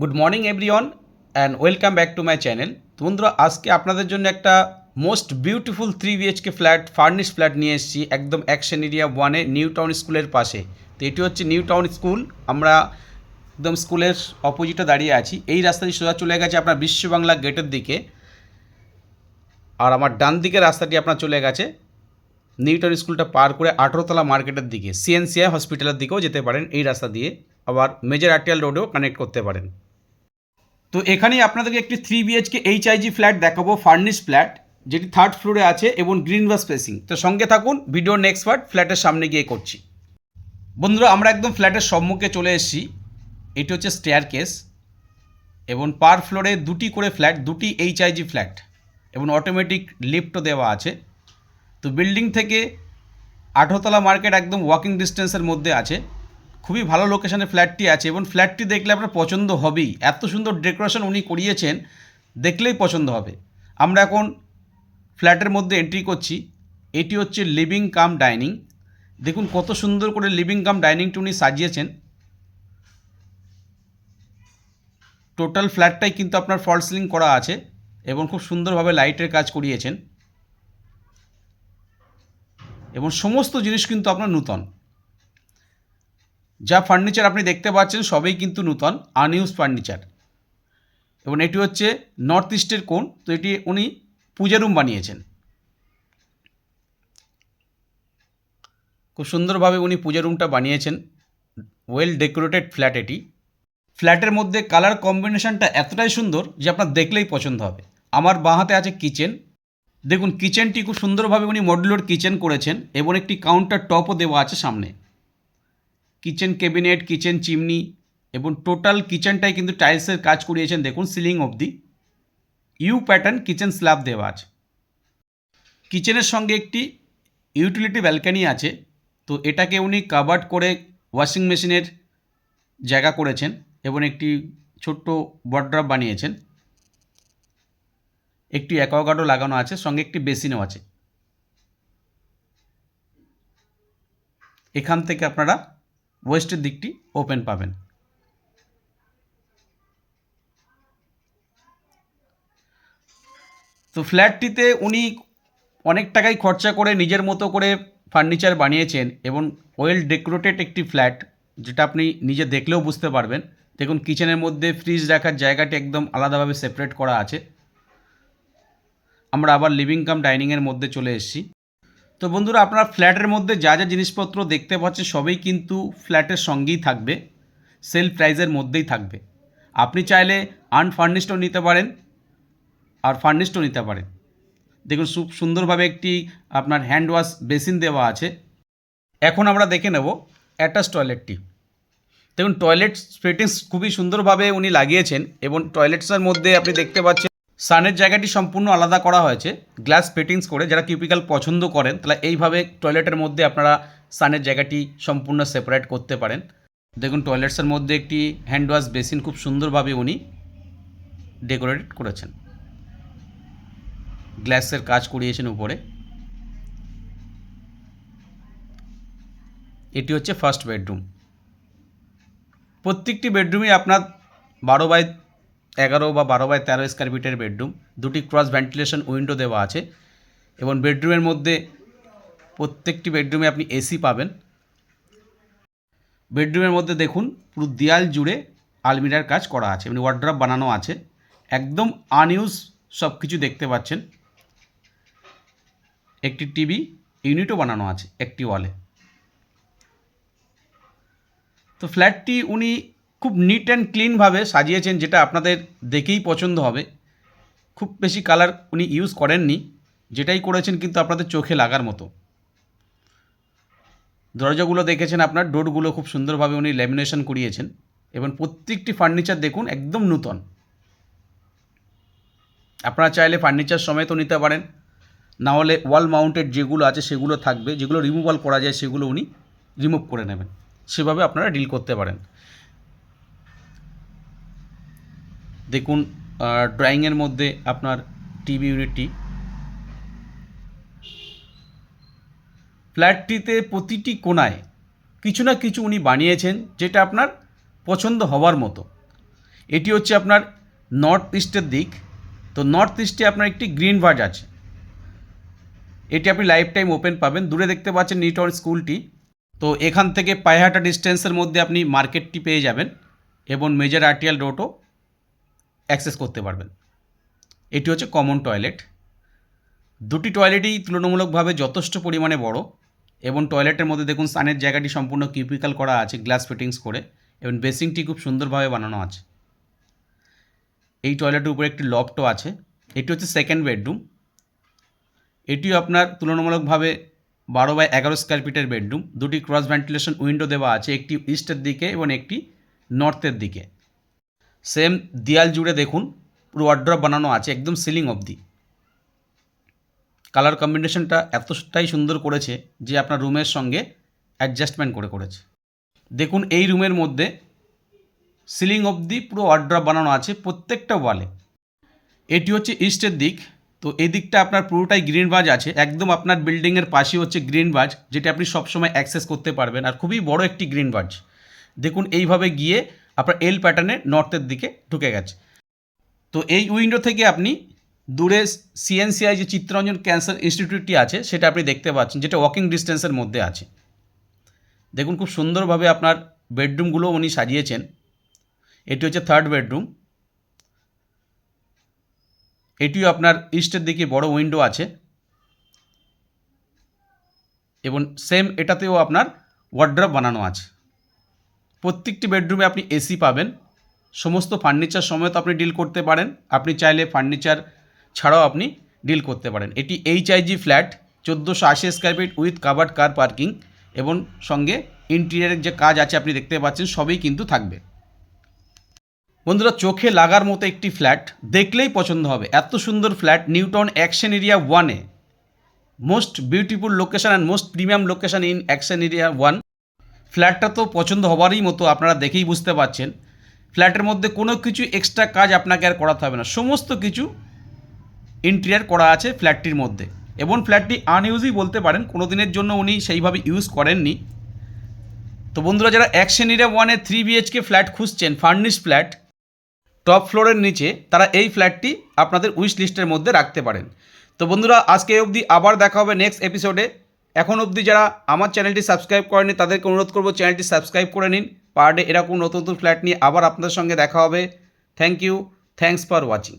Good morning everyone and welcome back to my channel তো বন্ধুরা, আজকে আপনাদের জন্য একটা most beautiful three BHK flat furnish flat নিয়ে এসেছি, একদম অ্যাকশন এরিয়া ওয়ানে নিউ টাউন স্কুলের পাশে। তো এটি হচ্ছে নিউ টাউন স্কুল আমরা একদম স্কুলের অপোজিটে দাঁড়িয়ে আছি। এই রাস্তাটি সোজা চলে গেছে আপনার বিশ্ববাংলা গেটের দিকে। আর আমার ডান দিকের রাস্তাটি আপনার চলে গেছে নিউটন স্কুলটা পার করে আঠেরোতলা মার্কেটের দিকে। সিএনসিআই হসপিটালের দিকেও যেতে পারেন এই রাস্তা দিয়ে। আবার মেজর আরটিএল রোডেও কানেক্ট করতে পারেন। তো এখানেই আপনাদেরকে একটি থ্রি বিএইচকে এইচআইজি ফ্ল্যাট দেখাবো ফার্নিশ ফ্ল্যাট যেটি থার্ড ফ্লোরে আছে এবং গ্রিন বাস স্পেসিং তো সঙ্গে থাকুন ভিডিও নেক্সট পার্ট ফ্ল্যাটের সামনে গিয়ে করছি। বন্ধুরা, আমরা একদম ফ্ল্যাটের সম্মুখে চলে এসেছি। এটি হচ্ছে স্টেয়ার কেস এবং পার ফ্লোরে দুটি করে ফ্ল্যাট দুটি এইচআইজি ফ্ল্যাট এবং অটোমেটিক লিফটও দেওয়া আছে। তো বিল্ডিং থেকে আঠোতলা মার্কেট একদম ওয়াকিং ডিস্টেন্সের মধ্যে আছে। খুবই ভালো লোকেশানে ফ্ল্যাটটি আছে এবং ফ্ল্যাটটি দেখলে আপনার পছন্দ হবেই। এত সুন্দর ডেকোরেশন উনি করিয়েছেন, দেখলেই পছন্দ হবে। আমরা এখন ফ্ল্যাটের মধ্যে এন্ট্রি করছি। এটি হচ্ছে লিভিং কাম ডাইনিং দেখুন কত সুন্দর করে লিভিং কাম ডাইনিংটি উনি সাজিয়েছেন। টোটাল ফ্ল্যাটটাই কিন্তু আপনার ফল সিলিং করা আছে এবং খুব সুন্দরভাবে লাইটের কাজ করিয়েছেন। এবং সমস্ত জিনিস কিন্তু আপনার নূতন। যা ফার্নিচার আপনি দেখতে পাচ্ছেন সবই কিন্তু নূতন আনইউজ ফার্নিচার এবং এটি হচ্ছে নর্থ ইস্টের কোণ, তো এটি উনি পূজা রুম বানিয়েছেন। খুব সুন্দরভাবে উনি পূজা রুমটা বানিয়েছেন। ওয়েল ডেকোরেটেড ফ্ল্যাট এটি। ফ্ল্যাটের মধ্যে কালার কম্বিনেশনটা এতটাই সুন্দর যে আপনার দেখলেই পছন্দ হবে। আমার বাঁ হাতে আছে কিচেন দেখুন কিচেনটি খুব সুন্দরভাবে উনি মডুলার কিচেন করেছেন এবং একটি কাউন্টার টপও দেওয়া আছে সামনে। কিচেন ক্যাবিনেট কিচেন চিমনি এবং টোটাল কিচেনটাই কিন্তু টাইলসের কাজ করিয়েছেন। দেখুন সিলিং অবধি। ইউ প্যাটার্ন কিচেন স্ল্যাব দেওয়া আছে। কিচেনের সঙ্গে একটি ইউটিলিটি ব্যালকানি আছে। তো এটাকে উনি কাভার্ড করে ওয়াশিং মেশিনের জায়গা করেছেন এবং একটি ছোট্ট বড্রপ বানিয়েছেন। একটি অ্যাকোয়াগার্ডও লাগানো আছে, সঙ্গে একটি বেসিনও আছে। এখান থেকে আপনারা ওয়েস্টের দিকটি ওপেন পাবেন। তো ফ্ল্যাটটিতে উনি অনেক টাকাই খরচা করে নিজের মতো করে ফার্নিচার বানিয়েছেন এবং ওয়েল ডেকোরেটেড একটি ফ্ল্যাট যেটা আপনি নিজে দেখলেও বুঝতে পারবেন। দেখুন কিচেনের মধ্যে ফ্রিজ রাখার জায়গাটি একদম আলাদাভাবে সেপারেট করা আছে। আমরা আবার লিভিং কাম ডাইনিংয়ের মধ্যে চলে এসেছি। তো বন্ধুরা, আপনার ফ্ল্যাটের মধ্যে যা যা জিনিসপত্র দেখতে পাচ্ছেন, সবই কিন্তু ফ্ল্যাটের সঙ্গেই থাকবে, সেল প্রাইজের মধ্যেই থাকবে। আপনি চাইলে আনফার্নিশডও নিতে পারেন আর ফার্নিশডও নিতে পারেন। দেখুন সুন্দরভাবে একটি আপনার হ্যান্ড ওয়াশ বেসিন দেওয়া আছে। এখন আমরা দেখে নেব অ্যাটাচ টয়লেটটি। দেখুন, টয়লেট ফিটিংস খুবই সুন্দরভাবে উনি লাগিয়েছেন এবং টয়লেটসের মধ্যে আপনি দেখতে পাচ্ছেন সানের জায়গাটি সম্পূর্ণ আলাদা করা হয়েছে গ্লাস ফিটিংস করে। যারা কিউপিক্যাল পছন্দ করেন, তাহলে এইভাবে টয়লেটের মধ্যে আপনারা সানের জায়গাটি সম্পূর্ণ সেপারেট করতে পারেন। দেখুন টয়লেটসের মধ্যে একটি হ্যান্ড ওয়াশ বেসিন খুব সুন্দরভাবে উনি ডেকোরেট করেছেন। গ্লাসের কাজ করিয়েছেন উপরে। এটি হচ্ছে ফার্স্ট বেডরুম প্রত্যেকটি বেডরুমে আপনার বারো বাই এগারো বা বারো বাই তেরো স্কোয়ার ফিটের বেডরুম দুটি ক্রস ভেন্টিলেশন উইন্ডো দেওয়া আছে এবং বেডরুমের মধ্যে প্রত্যেকটি বেডরুমে আপনি এসি পাবেন। বেডরুমের মধ্যে দেখুন, পুরো দেয়াল জুড়ে আলমিরার কাজ করা আছে মানে ওয়ার্ড্রপ বানানো আছে। একদম আনইউজ সব কিছু দেখতে পাচ্ছেন। একটি টিভি ইউনিটও বানানো আছে, একটি ওয়ালে তো ফ্ল্যাটটি উনি খুব নিট অ্যান্ড ক্লিনভাবে সাজিয়েছেন, যেটা আপনাদের দেখেই পছন্দ হবে। খুব বেশি কালার উনি ইউজ করেননি, যেটাই করেছেন কিন্তু আপনাদের চোখে লাগার মতো। দরজাগুলো দেখেছেন আপনার, ডোরগুলো খুব সুন্দরভাবে উনি ল্যামিনেশন করিয়েছেন। এবং প্রত্যেকটি ফার্নিচার দেখুন একদম নূতন। আপনারা চাইলে ফার্নিচার সমেতও নিতে পারেন। না হলে ওয়াল মাউন্টেড যেগুলো আছে সেগুলো থাকবে, যেগুলো রিমুভাল করা যায় সেগুলো উনি রিমুভ করে নেবেন। সেভাবে আপনারা ডিল করতে পারেন। দেখুন ড্রয়িংয়ের মধ্যে আপনার টিভি ইউনিটটি ফ্ল্যাটটিতে প্রতিটি কোণায় কিছু না কিছু উনি বানিয়েছেন, যেটা আপনার পছন্দ হওয়ার মতো। এটি হচ্ছে আপনার নর্থ ইস্টের দিক। তো নর্থ ইস্টে আপনার একটি গ্রিন ভার্জ আছে। এটি আপনি লাইফ টাইম ওপেন পাবেন। দূরে দেখতে পাচ্ছেন নিউটন স্কুলটি তো এখান থেকে পায়েহাটা ডিস্টেন্সের মধ্যে আপনি মার্কেটটি পেয়ে যাবেন এবং মেজর আর্টিয়াল রোডও অ্যাক্সেস করতে পারবেন। এটি হচ্ছে কমন টয়লেট দুটি টয়লেটই তুলনামূলকভাবে যথেষ্ট পরিমাণে বড় এবং টয়লেটের মধ্যে দেখুন স্নানের জায়গাটি সম্পূর্ণ কিউপিক্যাল করা আছে গ্লাস ফিটিংস করে এবং বেসিংটি খুব সুন্দরভাবে বানানো আছে। এই টয়লেটের উপরে একটি লফটও আছে। এটি হচ্ছে সেকেন্ড বেডরুম এটিও আপনার তুলনামূলকভাবে বারো বাই এগারো স্কোয়ার ফিটের বেডরুম দুটি ক্রস ভেন্টিলেশন উইন্ডো দেওয়া আছে, একটি ইস্টের দিকে এবং একটি নর্থের দিকে। সেম দেয়াল জুড়ে দেখুন, পুরো ওয়ার্ড্রপ বানানো আছে, একদম সিলিং অবধি। কালার কম্বিনেশনটা এতটাই সুন্দর করেছে যে আপনার রুমের সঙ্গে অ্যাডজাস্টমেন্ট করে করেছে। দেখুন এই রুমের মধ্যে সিলিং অবধি পুরো ওয়ার্ড্রপ বানানো আছে প্রত্যেকটা ওয়ালে এটি হচ্ছে ইস্টের দিক, তো এই দিকটা আপনার পুরোটাই গ্রিন বাজ আছে, একদম আপনার বিল্ডিংয়ের পাশে হচ্ছে গ্রিন বাজ, যেটা আপনি সবসময় অ্যাক্সেস করতে পারবেন, আর খুবই বড় একটি গ্রিন বাজ। দেখুন এইভাবে গিয়ে আপনার এল প্যাটার্নে নর্থের দিকে ঢুকে গেছে। তো এই উইন্ডো থেকে আপনি দূরে সিএনসিআই যে চিত্তরঞ্জন ক্যান্সার ইনস্টিটিউটটি আছে, সেটা আপনি দেখতে পাচ্ছেন, যেটা ওয়াকিং ডিস্টেন্সের মধ্যে আছে। দেখুন, খুব সুন্দরভাবে আপনার বেডরুমগুলো উনি সাজিয়েছেন। এটি হচ্ছে থার্ড বেডরুম এটিও আপনার ইস্টের দিকে বড় উইন্ডো আছে। এবং সেম এটাতেও আপনার ওয়ার্ড্রপ বানানো আছে। প্রত্যেকটি বেডরুমে আপনি এসি পাবেন। সমস্ত ফার্নিচার সমেত আপনি ডিল করতে পারেন। আপনি চাইলে ফার্নিচার ছাড়াও আপনি ডিল করতে পারেন। এটি এইচআইজি ফ্ল্যাট, চোদ্দোশো আশি square feet with covered car parking এবং সঙ্গে ইন্টেরিয়ারের যে কাজ আছে আপনি দেখতে পাচ্ছেন, সবই কিন্তু থাকবে। বন্ধুরা, চোখে লাগার মতো একটি ফ্ল্যাট, দেখলেই পছন্দ হবে। এত সুন্দর flat, new town action area ওয়ানে most beautiful location and most premium location in action area one ফ্ল্যাটটা তো পছন্দ হবারই মতো আপনারা দেখেই বুঝতে পারছেন। ফ্ল্যাটের মধ্যে কোনো কিছু এক্সট্রা কাজ আপনাকে আর করাতে হবে না। সমস্ত কিছু ইন্টেরিয়ার করা আছে ফ্ল্যাটটির মধ্যে এবং ফ্ল্যাটটি আনইউজই বলতে পারেন কোনো দিনের জন্য উনি সেইভাবে ইউজ করেননি। তো বন্ধুরা, যারা অ্যাকশন এরিয়া ওয়ানে থ্রি বিএইচকে ফ্ল্যাট খুঁজছেন ফার্নিশ ফ্ল্যাট টপ ফ্লোরের নিচে, তারা এই ফ্ল্যাটটি আপনাদের উইশ লিস্টের মধ্যে রাখতে পারেন। তো বন্ধুরা, আজকে অবধি আবার দেখা হবে নেক্সট এপিসোডে এখন অবধি যারা আমার চ্যানেলটি সাবস্ক্রাইব করেনি তাদেরকে অনুরোধ করব চ্যানেলটি সাবস্ক্রাইব করে নিন। পার ডে এরকম নতুন নতুন ফ্ল্যাট নিয়ে আবার আপনাদের সঙ্গে দেখা হবে। Thank you thanks for watching